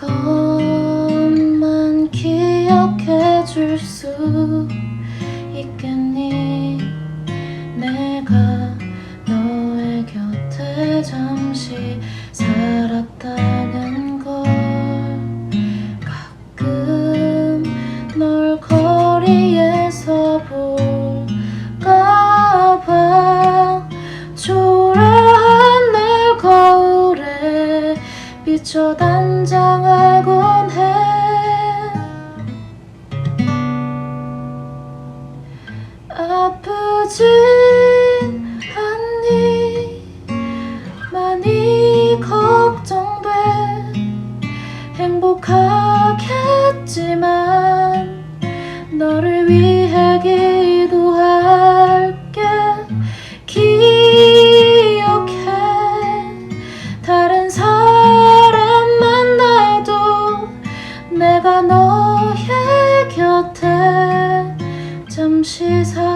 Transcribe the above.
것만 기억해 줄수 비춰 단장하곤 해. 아프진 않니? 많이 걱정돼. 행복하겠지만 너를 위해 너의 곁에 잠시 살아